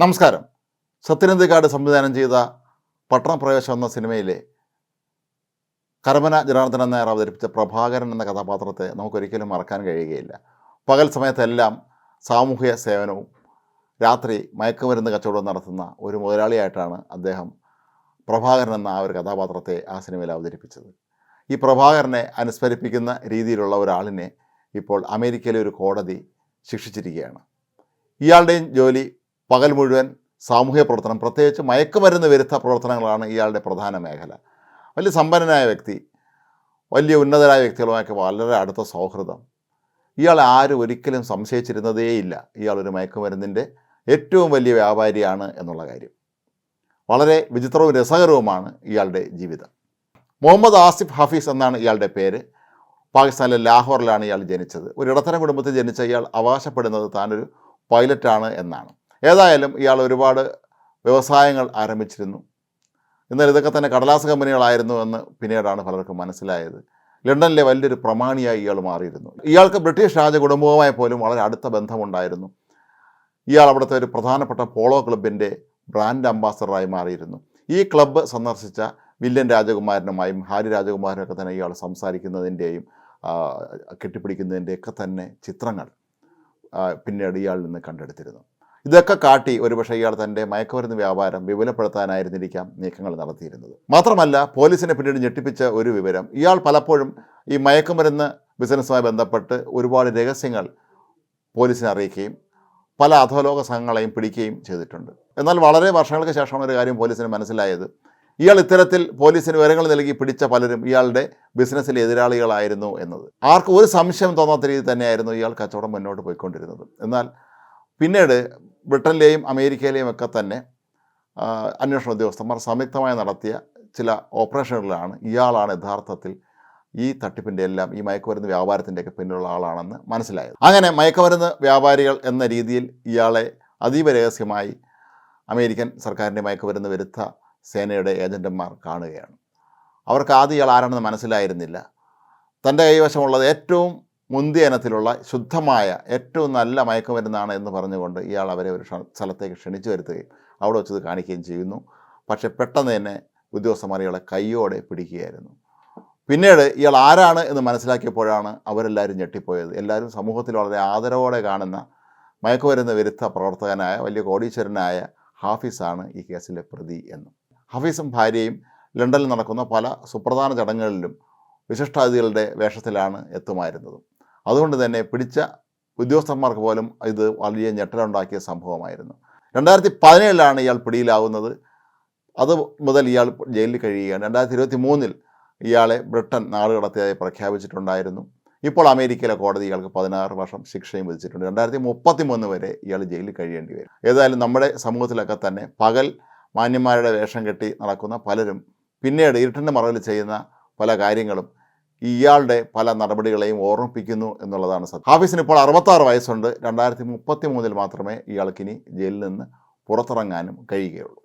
നമസ്കാരം. സത്യനന്ദിക്കാട് സംവിധാനം ചെയ്ത പട്ടണപ്രവേശം എന്ന സിനിമയിലെ കരമന ജനാർദ്ദനൻ നായർ അവതരിപ്പിച്ച പ്രഭാകരൻ എന്ന കഥാപാത്രത്തെ നമുക്കൊരിക്കലും മറക്കാൻ കഴിയുകയില്ല. പകൽ സമയത്തെല്ലാം സാമൂഹ്യ സേവനവും രാത്രി മയക്കുമരുന്ന് കച്ചവടവും നടത്തുന്ന ഒരു മുതലാളിയായിട്ടാണ് അദ്ദേഹം പ്രഭാകരൻ എന്ന ആ ഒരു കഥാപാത്രത്തെ ആ സിനിമയിൽ അവതരിപ്പിച്ചത്. ഈ പ്രഭാകരനെ അനുസ്മരിപ്പിക്കുന്ന രീതിയിലുള്ള ഒരാളിനെ ഇപ്പോൾ അമേരിക്കയിലെ ഒരു കോടതി ശിക്ഷിച്ചിരിക്കുകയാണ്. ഇയാളുടെയും ജോലി പകൽ മുഴുവൻ സാമൂഹ്യ പ്രവർത്തനം പ്രത്യേകിച്ച് മയക്കുമരുന്ന് വിരുദ്ധ പ്രവർത്തനങ്ങളാണ് ഇയാളുടെ പ്രധാന മേഖല. വലിയ സമ്പന്നനായ വ്യക്തി വലിയ ഉന്നതരായ വ്യക്തികളുമായൊക്കെ വളരെ അടുത്ത സൗഹൃദം. ഇയാൾ ആരും ഒരിക്കലും സംശയിച്ചിരുന്നതേയില്ല ഇയാളൊരു മയക്കുമരുന്നിന്റെ ഏറ്റവും വലിയ വ്യാപാരിയാണ് എന്നുള്ള കാര്യം. വളരെ വിചിത്രവും രസകരവുമാണ് ഇയാളുടെ ജീവിതം. മുഹമ്മദ് ആസിഫ് ഹഫീസ് എന്നാണ് ഇയാളുടെ പേര്. പാകിസ്ഥാനിലെ ലാഹോറിലാണ് ഇയാൾ ജനിച്ചത്. ഒരു ഇടത്തരം കുടുംബത്തിൽ ജനിച്ച ഇയാൾ അവകാശപ്പെടുന്നത് താനൊരു പൈലറ്റാണ് എന്നാണ്. ഏതായാലും ഇയാൾ ഒരുപാട് വ്യവസായങ്ങൾ ആരംഭിച്ചിരുന്നു. എന്നാൽ ഇതൊക്കെ തന്നെ കടലാസ് കമ്പനികളായിരുന്നു എന്ന് പിന്നീടാണ് പലർക്കും മനസ്സിലായത്. ലണ്ടനിലെ വലിയൊരു പ്രമാണിയായി ഇയാൾ മാറിയിരുന്നു. ഇയാൾക്ക് ബ്രിട്ടീഷ് രാജകുടുംബവുമായി പോലും വളരെ അടുത്ത ബന്ധമുണ്ടായിരുന്നു. ഇയാൾ അവിടുത്തെ ഒരു പ്രധാനപ്പെട്ട പോളോ ക്ലബിന്റെ ബ്രാൻഡ് അംബാസഡറായി മാറിയിരുന്നു. ഈ ക്ലബ്ബ് സന്ദർശിച്ച വില്യൻ രാജകുമാരനുമായും ഹാരി രാജകുമാരനൊക്കെ തന്നെ ഇയാൾ സംസാരിക്കുന്നതിന്റെയും കെട്ടിപ്പിടിക്കുന്നതിന്റെയൊക്കെ തന്നെ ചിത്രങ്ങൾ പിന്നീട് ഇയാളിൽ നിന്ന് കണ്ടെടുത്തിരുന്നു. ഇതൊക്കെ കാട്ടി ഒരുപക്ഷെ ഇയാൾ തന്റെ മയക്കുമരുന്ന് വ്യാപാരം വിപുലപ്പെടുത്താനായിരുന്നിരിക്കാം നീക്കങ്ങൾ നടത്തിയിരുന്നത്. മാത്രമല്ല പോലീസിനെ പിന്നീട് ഞെട്ടിപ്പിച്ച ഒരു വിവരം ഇയാൾ പലപ്പോഴും ഈ മയക്കുമരുന്ന് ബിസിനസ്സുമായി ബന്ധപ്പെട്ട് ഒരുപാട് രഹസ്യങ്ങൾ പോലീസിനെ അറിയിക്കുകയും പല അധോലോക സംഘങ്ങളെയും പിടിക്കുകയും ചെയ്തിട്ടുണ്ട്. എന്നാൽ വളരെ വർഷങ്ങൾക്ക് ശേഷമാണ് ഒരു കാര്യം പോലീസിന് മനസ്സിലായത്. ഇയാൾ ഇത്തരത്തിൽ പോലീസിന് വിവരങ്ങൾ നൽകി പിടിച്ച പലരും ഇയാളുടെ ബിസിനസ്സിലെ എതിരാളികളായിരുന്നു എന്നത്. ആർക്കും ഒരു സംശയം തോന്നാത്ത രീതിയിൽ തന്നെയായിരുന്നു ഇയാൾ കച്ചവടം മുന്നോട്ട് പോയിക്കൊണ്ടിരുന്നത്. എന്നാൽ പിന്നീട് ബ്രിട്ടനിലെയും അമേരിക്കയിലെയും ഒക്കെ തന്നെ അന്വേഷണ ഉദ്യോഗസ്ഥന്മാർ സംയുക്തമായി നടത്തിയ ചില ഓപ്പറേഷനുകളിലാണ് ഇയാളാണ് യഥാർത്ഥത്തിൽ ഈ തട്ടിപ്പിന്റെ എല്ലാം ഈ മയക്കുമരുന്ന് വ്യാപാരത്തിന്റെയൊക്കെ പിന്നിലുള്ള ആളാണെന്ന് മനസ്സിലായത്. അങ്ങനെ മയക്കുമരുന്ന് വ്യാപാരികൾ എന്ന രീതിയിൽ ഇയാളെ അതീവ രഹസ്യമായി അമേരിക്കൻ സർക്കാരിന്റെ മയക്കുമരുന്ന് വിരുദ്ധ സേനയുടെ ഏജന്റന്മാർ കാണുകയാണ്. അവർക്ക് ആദ്യം ഇയാൾ ആരാണെന്ന് മനസ്സിലായിരുന്നില്ല. തന്റെ കൈവശമുള്ളത് ഏറ്റവും മുന്തിയ ഇനത്തിലുള്ള ശുദ്ധമായ ഏറ്റവും നല്ല മയക്കുമരുന്നാണ് എന്ന് പറഞ്ഞുകൊണ്ട് ഇയാൾ അവരെ ഒരു സ്ഥലത്തേക്ക് ക്ഷണിച്ചു വരുത്തുകയും അവിടെ വെച്ചത് കാണിക്കുകയും ചെയ്യുന്നു. പക്ഷെ പെട്ടെന്ന് തന്നെ ഉദ്യോഗസ്ഥന്മാർ ഇയാളെ കൈയോടെ പിടിക്കുകയായിരുന്നു. പിന്നീട് ഇയാൾ ആരാണ് എന്ന് മനസ്സിലാക്കിയപ്പോഴാണ് അവരെല്ലാവരും ഞെട്ടിപ്പോയത്. എല്ലാവരും സമൂഹത്തിൽ വളരെ ആദരവോടെ കാണുന്ന മയക്കുമരുന്ന് വിരുദ്ധ പ്രവർത്തകനായ വലിയ കോടീശ്വരനായ ഹാഫീസാണ് ഈ കേസിലെ പ്രതി എന്ന്. ഹാഫീസും ഭാര്യയും ലണ്ടനിൽ നടക്കുന്ന പല സുപ്രധാന ചടങ്ങുകളിലും വിശിഷ്ടാതിഥികളുടെ വേഷത്തിലാണ് എത്തുമായിരുന്നത്. അതുകൊണ്ട് തന്നെ പിടിച്ച ഉദ്യോഗസ്ഥന്മാർക്ക് പോലും ഇത് വലിയ ഞെട്ടലുണ്ടാക്കിയ സംഭവമായിരുന്നു. രണ്ടായിരത്തി പതിനേഴിലാണ് ഇയാൾ പിടിയിലാവുന്നത്. അത് മുതൽ ഇയാൾ ജയിലിൽ കഴിയുകയാണ്. രണ്ടായിരത്തി ഇരുപത്തി മൂന്നിൽ ഇയാളെ ബ്രിട്ടൻ നാടുകടത്തിയതായി പ്രഖ്യാപിച്ചിട്ടുണ്ടായിരുന്നു. ഇപ്പോൾ അമേരിക്കയിലെ കോടതി ഇയാൾക്ക് പതിനാറ് വർഷം ശിക്ഷയും വിധിച്ചിട്ടുണ്ട്. രണ്ടായിരത്തി മുപ്പത്തി മൂന്ന് വരെ ഇയാൾ ജയിലിൽ കഴിയേണ്ടി വരും. ഏതായാലും നമ്മുടെ സമൂഹത്തിലൊക്കെ തന്നെ പകൽ മാന്യന്മാരുടെ വേഷം കെട്ടി നടക്കുന്ന പലരും പിന്നീട് ഇരുട്ടിന്റെ മറവിൽ ചെയ്യുന്ന പല കാര്യങ്ങളും ഇയാളുടെ പല നടപടികളെയും ഓർമ്മിപ്പിക്കുന്നു എന്നുള്ളതാണ് സത്യം. ഹാഫീസിന് ഇപ്പോൾ അറുപത്താറ് വയസ്സുണ്ട്. രണ്ടായിരത്തി മുപ്പത്തി മൂന്നിൽ മാത്രമേ ഇയാൾക്കിനി ജയിലിൽ നിന്ന് പുറത്തിറങ്ങാനും കഴിയുകയുള്ളൂ.